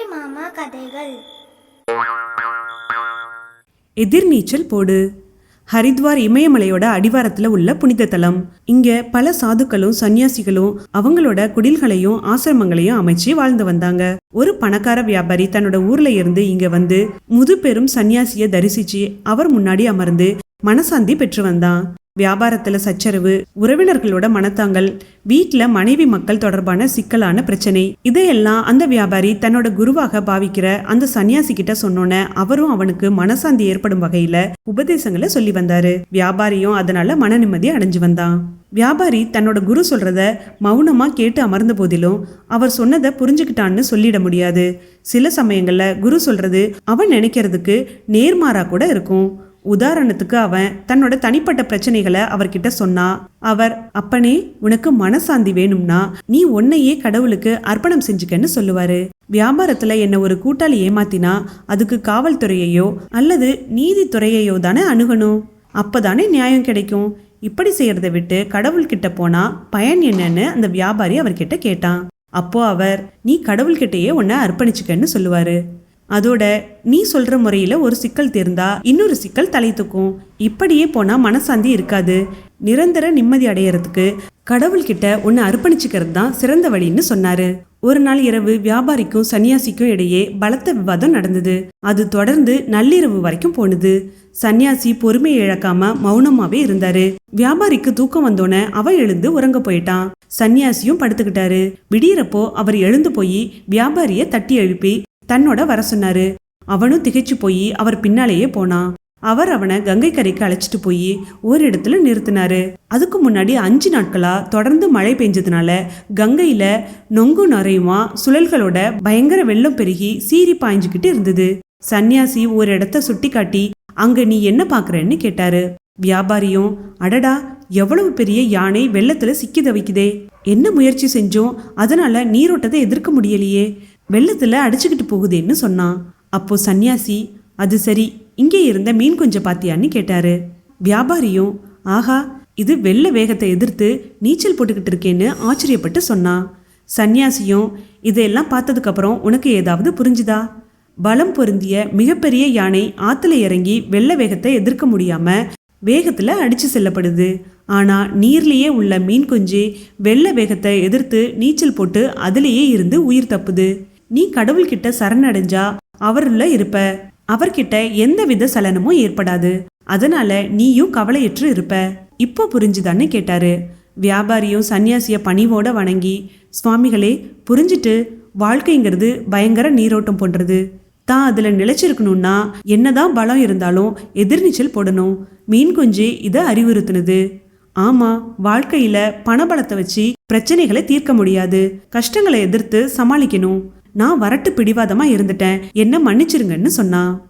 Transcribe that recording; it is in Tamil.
அம்புலி மாமா கதைகள். எதிர்நீச்சல் போடு. ஹரித்வார் இமயமலையோட அடிவாரத்துல உள்ள புனித தலம் இங்க பல சாதுக்களும் சன்னியாசிகளும் அவங்களோட குடில்களையும் ஆசிரமங்களையும் அமைச்சு வாழ்ந்து வந்தாங்க. ஒரு பணக்கார வியாபாரி தன்னோட ஊர்ல இருந்து இங்க வந்து முதுபெரும் சன்னியாசிய தரிசிச்சு அவர் முன்னாடி அமர்ந்து மனசாந்தி பெற்று வந்தான். வியாபாரத்தில் சச்சரவு உறவினர்களோட மனத்தாங்கல் வீட்டில் மனைவி மக்கள் தொடர்பான சிக்கலான பிரச்சனை. இதையெல்லாம் அந்த வியாபாரி தன்னோட குருவாக பாவிக்கிற அந்த சன்னியாசி கிட்ட சொன்னோன்னே அவரும் அவனுக்கு மனசாந்தி ஏற்படும் வகையில உபதேசங்களை சொல்லி வந்தாரு. வியாபாரியும் அதனால மன நிம்மதி அடைஞ்சு வந்தான். வியாபாரி தன்னோட குரு சொல்றத மௌனமா கேட்டு அமர்ந்த போதிலும் அவர் சொன்னதை புரிஞ்சுக்கிட்டான்னு சொல்லிட முடியாது. சில சமயங்கள்ல குரு சொல்றது அவன் நினைக்கிறதுக்கு நேர்மாறா கூட இருக்கும். உதாரணத்துக்கு அவன் தன்னோட தனிப்பட்ட பிரச்சனைகளை அவர்கிட்ட சொன்னா அவர் அப்பனே உனக்கு மனசாந்தி வேணும்னா நீ உன்னையே கடவுளுக்கு அர்ப்பணம் செஞ்சுக்கன்னு சொல்லுவாரு. வியாபாரத்துல என்ன ஒரு கூட்டாளி ஏமாத்தினா அதுக்கு காவல்துறையையோ அல்லது நீதித்துறையையோ தானே அணுகணும். அப்பதானே நியாயம் கிடைக்கும். இப்படி செய்யறத விட்டு கடவுள்கிட்ட போனா பயன் என்னன்னு அந்த வியாபாரி அவர்கிட்ட கேட்டான். அப்போ அவர் நீ கடவுள்கிட்டயே உன்னை அர்ப்பணிச்சுக்கன்னு சொல்லுவாரு. அதோட நீ சொல்ற முறையில ஒரு சிக்கல் தீர்ந்தா இன்னொரு சிக்கல் தலை தூக்கும். இப்படியே போனா மனசாந்தி இருக்காது. நிரந்தர நிம்மதி அடையறதுக்கு கடவுள்கிட்ட உன்னை அர்ப்பணிச்சுக்கிறது தான் சிறந்த வழின்னு சொன்னாரு. ஒரு நாள் இரவு வியாபாரிக்கும் சன்னியாசிக்கும் இடையே பலத்த விவாதம் நடந்தது. அது தொடர்ந்து நள்ளிரவு வரைக்கும் போனது. சன்னியாசி பொறுமையை இழக்காம மௌனமாவே இருந்தாரு. வியாபாரிக்கு தூக்கம் வந்தோன்னே அவ எழுந்து உறங்க போயிட்டான். சன்னியாசியும் படுத்துக்கிட்டாரு. விடியறப்போ அவர் எழுந்து போய் வியாபாரிய தட்டி எழுப்பி தன்னோட வர சொன்னாரு. அவனும் திகைச்சு போய் அவர் பின்னாலேயே போனான் அவர் அவனை கங்கை கரைக்கு அழைச்சிட்டு போய் ஒரு இடத்துல நிறுத்தினாரு. அதுக்கு முன்னாடி அஞ்சு நாட்களா தொடர்ந்து மழை பெஞ்சதுனால கங்கையில நொங்கு நரையுமா சுழல்களோட பயங்கர வெள்ளம் பெருகி சீறி பாய்ஞ்சுக்கிட்டு இருந்தது. சன்னியாசி ஒரு இடத்த சுட்டி காட்டி அங்க நீ என்ன பாக்குறன்னு கேட்டாரு. வியாபாரியும் அடடா எவ்வளவு பெரிய யானை வெள்ளத்துல சிக்கி தவிக்குதே என்ன முயற்சி செஞ்சோம்? அதனால நீரோட்டத்தை எதிர்க்க முடியலையே. வெள்ளத்தில் அடிச்சுக்கிட்டு போகுதேன்னு சொன்னான் அப்போ சன்னியாசி அது சரி இங்கே இருந்த மீன் கொஞ்சம் பாத்தியான்னு கேட்டாரு. வியாபாரியும் ஆஹா இது வெள்ள வேகத்தை எதிர்த்து நீச்சல் போட்டுக்கிட்டு இருக்கேன்னு ஆச்சரியப்பட்டு சொன்னான் சன்னியாசியும் இதையெல்லாம் பார்த்ததுக்கப்புறம் உனக்கு ஏதாவது புரிஞ்சுதா? பலம் பொருந்திய மிகப்பெரிய யானை ஆத்துல இறங்கி வெள்ள வேகத்தை எதிர்க்க முடியாம வேகத்துல அடிச்சு செல்லப்படுது. ஆனா நீர்லேயே உள்ள மீன் குஞ்சு வெள்ள வேகத்தை எதிர்த்து நீச்சல் போட்டு அதிலேயே இருந்து உயிர் தப்புது. நீ கடவுள்கிட்ட சரணடைஞ்சா அவருள்ள இருப்ப. அவர்கிட்ட எந்த வித சலனமும் ஏற்படாது. அதனால நீயும் கவலையற்று இருப்ப. இப்போ புரிஞ்சுதான்னு கேட்டாரு. வியாபாரியும் சன்னியாசிய பணிவோட வணங்கி சுவாமிகளே புரிஞ்சிட்டு வாழ்க்கைங்கிறது பயங்கர நீரோட்டம் போன்றது. தான் அதுல நிலைச்சிருக்கணும்னா என்னதான் பலம் இருந்தாலும் எதிர்நீச்சல் போடணும். மீன் குஞ்சு இதை அறிவுறுத்துனது. ஆமா வாழ்க்கையில பணபலத்தை வச்சு பிரச்சனைகளை தீர்க்க முடியாது. கஷ்டங்களை எதிர்த்து சமாளிக்கணும். நான் வரட்டு பிடிவாதமா இருந்துட்டேன். என்ன மன்னிச்சிருங்கன்னு சொன்னா.